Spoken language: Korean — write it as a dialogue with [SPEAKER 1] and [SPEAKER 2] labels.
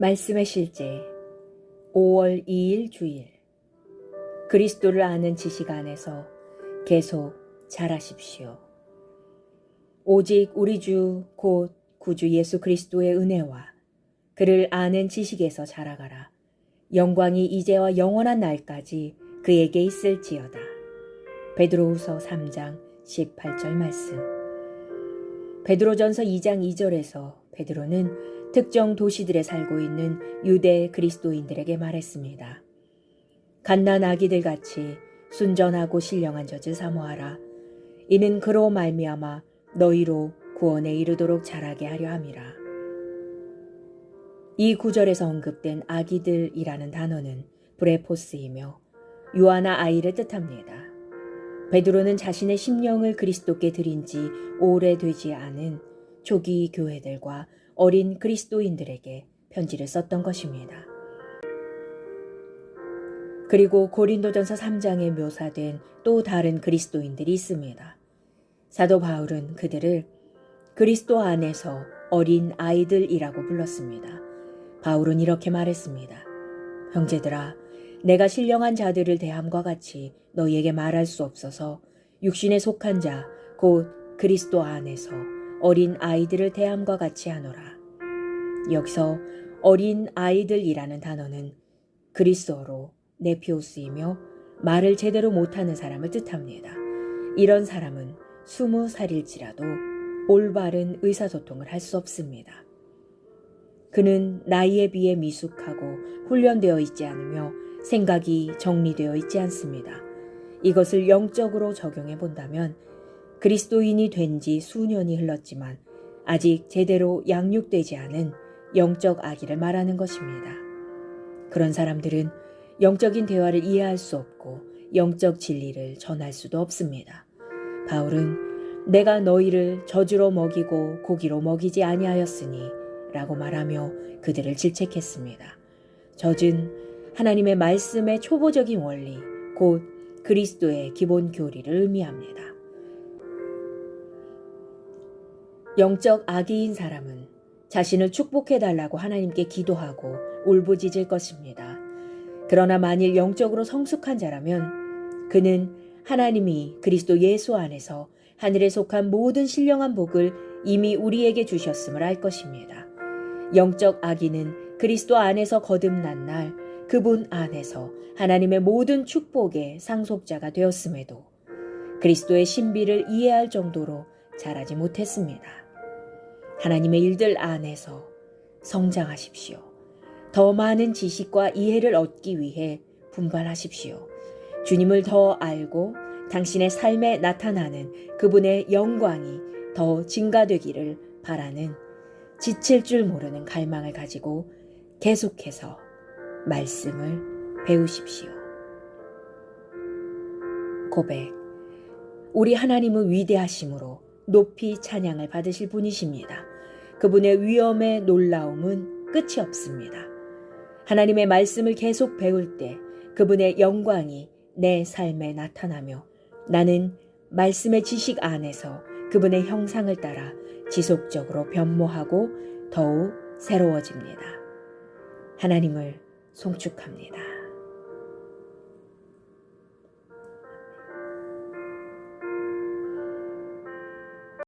[SPEAKER 1] 말씀의 실제 5월 2일 주일 그리스도를 아는 지식 안에서 계속 자라십시오. 오직 우리 주 곧 구주 예수 그리스도의 은혜와 그를 아는 지식에서 자라가라. 영광이 이제와 영원한 날까지 그에게 있을지어다. 베드로후서 3장 18절 말씀. 베드로전서 2장 2절에서 베드로는 특정 도시들에 살고 있는 유대 그리스도인들에게 말했습니다. 갓난 아기들 같이 순전하고 신령한 젖을 사모하라. 이는 그로 말미암아 너희로 구원에 이르도록 자라게 하려 함이라. 이 구절에서 언급된 아기들이라는 단어는 브레포스이며 유아나 아이를 뜻합니다. 베드로는 자신의 심령을 그리스도께 드린 지 오래되지 않은 초기 교회들과 어린 그리스도인들에게 편지를 썼던 것입니다. 그리고 고린도전서 3장에 묘사된 또 다른 그리스도인들이 있습니다. 사도 바울은 그들을 그리스도 안에서 어린 아이들이라고 불렀습니다. 바울은 이렇게 말했습니다. 형제들아, 내가 신령한 자들을 대함과 같이 너희에게 말할 수 없어서 육신에 속한 자, 곧 그리스도 안에서 어린 아이들을 대함과 같이 하노라. 여기서 어린 아이들이라는 단어는 그리스어로 네피오스이며 말을 제대로 못하는 사람을 뜻합니다. 이런 사람은 스무 살일지라도 올바른 의사소통을 할 수 없습니다. 그는 나이에 비해 미숙하고 훈련되어 있지 않으며 생각이 정리되어 있지 않습니다. 이것을 영적으로 적용해 본다면 그리스도인이 된 지 수년이 흘렀지만 아직 제대로 양육되지 않은 영적 아기를 말하는 것입니다. 그런 사람들은 영적인 대화를 이해할 수 없고 영적 진리를 전할 수도 없습니다. 바울은 내가 너희를 저주로 먹이고 고기로 먹이지 아니하였으니 라고 말하며 그들을 질책했습니다. 젖은 하나님의 말씀의 초보적인 원리, 곧 그리스도의 기본 교리를 의미합니다. 영적 아기인 사람은 자신을 축복해달라고 하나님께 기도하고 울부짖을 것입니다. 그러나 만일 영적으로 성숙한 자라면 그는 하나님이 그리스도 예수 안에서 하늘에 속한 모든 신령한 복을 이미 우리에게 주셨음을 알 것입니다. 영적 아기는 그리스도 안에서 거듭난 날 그분 안에서 하나님의 모든 축복의 상속자가 되었음에도 그리스도의 신비를 이해할 정도로 자라지 못했습니다. 하나님의 일들 안에서 성장하십시오. 더 많은 지식과 이해를 얻기 위해 분발하십시오. 주님을 더 알고 당신의 삶에 나타나는 그분의 영광이 더 증가되기를 바라는 지칠 줄 모르는 갈망을 가지고 계속해서 말씀을 배우십시오. 고백. 우리 하나님은 위대하심으로 높이 찬양을 받으실 분이십니다. 그분의 위엄의 놀라움은 끝이 없습니다. 하나님의 말씀을 계속 배울 때 그분의 영광이 내 삶에 나타나며 나는 말씀의 지식 안에서 그분의 형상을 따라 지속적으로 변모하고 더욱 새로워집니다. 하나님을 송축합니다.